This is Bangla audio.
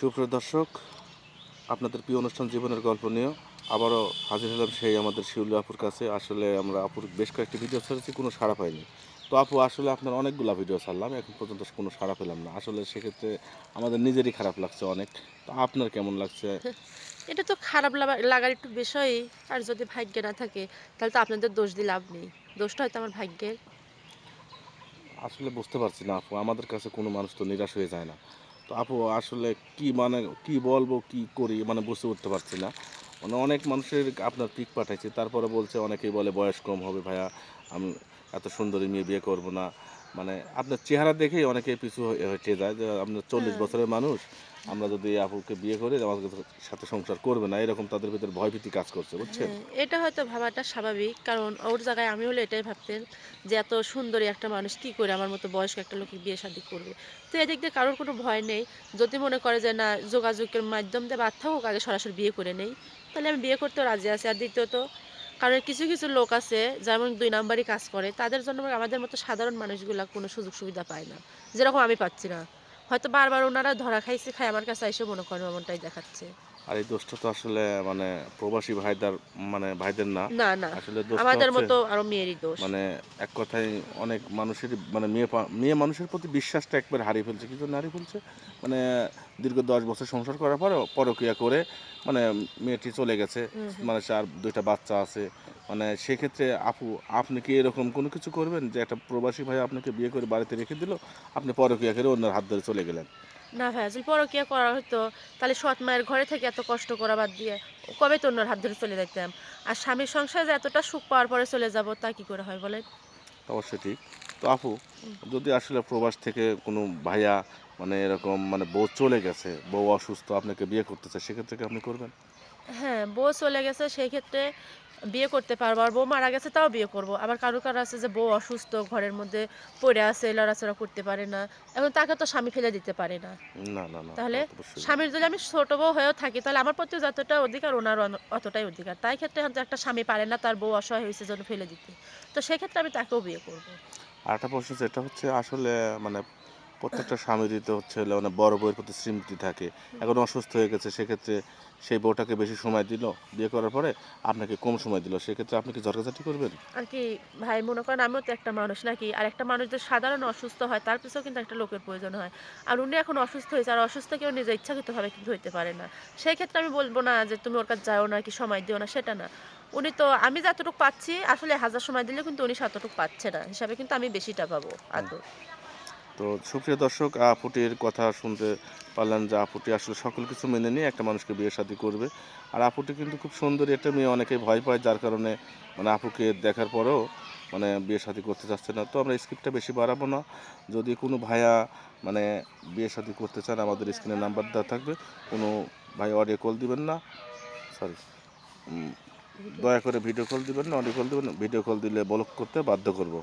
সুপ্রিয় দর্শক আপনাদের প্রিয় অনুষ্ঠান জীবনের গল্প নিয়ে আবারও হাজির হলাম সেই আমাদের শিউলি আপুর কাছে। আসলে আমরা আপুর বেশ কয়েকটি ভিডিও ছেড়েছি কোনো সাড়া পাইনি। তো আপু আসলে আপনার অনেকগুলো ভিডিও ছাড়লাম এখন পর্যন্ত কোনো সাড়া পেলাম না। আসলে সেক্ষেত্রে আমাদের নিজেরই খারাপ লাগছে অনেক। তো আপনার কেমন লাগছে? এটা তো খারাপ লাগা- লাগার একটু বিষয়ই আর যদি ভাগ্যে না থাকে তাহলে তো আপনাদের দোষ দিয়ে লাভ নেই। দোষটা হয়তো আমার ভাগ্যের। আসলে বুঝতে পারছি না আপু আমাদের কাছে কোনো মানুষ তো নিরাশ হয়ে যায় না। আপু, আসলে কি মানে কি বলব, কি করি মানে বুঝতে উঠতে পারছি না। মানে অনেক মানুষের আপনার পিক পাঠাইছে, তারপরে বলছে, অনেকেই বলে, বয়স কম হবে ভাইয়া, আমি এত সুন্দরী মেয়ে বিয়ে করব না। মানে আপনার চেহারা দেখেই অনেকে পিছু হয়ে- যায় যে আপনার চল্লিশ হ্যাঁ। বছরের মানুষ আমরা যদি আপুকে বিয়ে করি আমাদের সাথে সংসার করবে না এরকম তাদের ভিতরে ভয়ভীতি কাজ করছে বুঝছেন? হ্যাঁ, এটা হয়তো ভাবাটা স্বাভাবিক কারণ ওর জায়গায় আমি হলে এটাই ভাবতেন যে এত সুন্দরী একটা মানুষ কি করে আমার মতো বয়স্ক একটা লোকে বিয়ে শাদী করবে। তো এদিক দিয়ে কারোর কোনো ভয় নেই যদি মনে করে যে না যোগাযোগের মাধ্যম দিয়ে বাদ থাকুক আগে সরাসরি বিয়ে করে নেই তাহলে আমি বিয়ে করতেও রাজি আছি। আর দ্বিতীয়ত কারণ কিছু কিছু লোক আছে যেমন দুই নাম্বারই কাজ করে তাদের জন্য আমাদের মতো সাধারণ মানুষগুলা কোনো সুযোগ সুবিধা পায় না। যেরকম আমি পাচ্ছি না। হয়তো বারবার ওনারা ধরা খাইছে খাই আমার কাছে এসে মনে করেন এমনটাই দেখাচ্ছে। আর এই দোষটা তো আসলে মানে প্রবাসী ভাইদের মানে ভাইদের না। না না। আসলে আমাদের মতো আরও মেয়েরই দোষ। মানে এক কথায় অনেক মানুষেরই মানে মেয়ে মেয়ে মানুষের প্রতি বিশ্বাসটা একবার হারিয়ে ফেলছে। কি জন্য হারিয়ে ফেলছে? মানে দীর্ঘ দশ বছর সংসার করার পরে পরকিয়া করে মানে মেয়েটি চলে গেছে। মানে তার দুইটা বাচ্চা আছে। মানে সেক্ষেত্রে আপু আপনি কি এরকম কোনো কিছু করবেন যে একটা প্রবাসী ভাই আপনাকে বিয়ে করে বাড়িতে রেখে দিল আপনি পরকিয়া করে অন্যের হাত ধরে চলে গেলেন? না ভাই যদি পরকিয়া করা হতো তাহলে সৎ মায়ের ঘরে থেকে এত কষ্ট করা বাদ দিয়ে কবে তো অন্যর হাত ধরে চলে যেতাম আর স্বামীর সংসারে যে এতটা সুখ পাওয়ার পরে চলে যাব তা কি করে হয় বলেন? অবশ্যই ঠিক। তো আপু যদি আসলে প্রবাস থেকে কোনো ভাইয়া মানে এরকম মানে বউ চলে গেছে বউ অসুস্থ আপনাকে বিয়ে করতে চায় সেক্ষেত্রে কি আপনি করবেন? হ্যাঁ বউ চলে গেছে সেই ক্ষেত্রে বিয়ে করতে পারব। আর বউ মারা গেছে তাও বিয়ে করব। আবার কারও কারও আছে যে বউ অসুস্থ ঘরের মধ্যে পড়ে আছে লড়াচড়া করতে পারে না। এবং তাকে তো স্বামী ফেলে দিতে পারে না। না না না তাহলে স্বামীর যদি আমি ছোট বউ হয়েও থাকি তাহলে আমার প্রতি যতটা অধিকার ওনার অতটাই অধিকার। তাই ক্ষেত্রে হয়তো একটা স্বামী পারে না তার বউ অসহায় হয়েছে জন্য ফেলে দিতে। তো সেক্ষেত্রে আমি তাকেও বিয়ে করব। আর একটা প্রশ্ন যেটা হচ্ছে আসলে মানে প্রত্যেকটা স্বামীরই তো হচ্ছে মানে বড় বউয়ের প্রতি স্মৃতি থাকে। এখন অসুস্থ হয়ে গেছে, সেক্ষেত্রে সেই বউটাকে বেশি সময় দিল, বিয়ে করার পরে আপনাকে কম সময় দিল, সেক্ষেত্রে আপনি কি ঝরঝাটি করবেন? আর কি ভাই, মনে করেন আমিও তো একটা মানুষ নাকি, আর একটা মানুষ যে সাধারণ অসুস্থ হয়, তার পিছনেও কিন্তু একটা লোকের প্রয়োজন হয়। আর উনি এখন অসুস্থ হয়েছে, আর অসুস্থ কেউ নিজে ইচ্ছাকৃতভাবে কিন্তু হইতে পারে না। সেই ক্ষেত্রে আমি বলব না যে তুমি ওর কাছে যাও না, কি সময় দিও না, সেটা না। উনি তো, আমি যতটুকু পাচ্ছি, আসলে হাজার সময় দিলে কিন্তু উনি ততটুকু পাচ্ছে না। হিসাবে কিন্তু আমি বেশিটা পাবো, আদৌ। তো সুপ্রিয় দর্শক, আপুটির কথা শুনতে পারলেন যে আপুটি আসলে সকল কিছু মেনে নিয়ে একটা মানুষকে বিয়ে শাদী করবে। আর আপুটি কিন্তু খুব সুন্দরী একটা মেয়ে অনেকে ভয় পায়, যার কারণে মানে আপুকে দেখার পরেও মানে বিয়ে শাদী করতে চাচ্ছে না। তো আমরা স্ক্রিপ্টটা বেশি বাড়াবো না। যদি কোনো ভাইয়া মানে বিয়ে শাদী করতে চান, আমাদের স্ক্রিনে নাম্বার দেওয়া থাকবে। কোনো ভাই অডিও কল দিবেন না। সরি। দয়া করে ভিডিও কল দিবেন না অডিও কল দিবেন ভিডিও কল দিলে ব্লক করতে বাধ্য করব।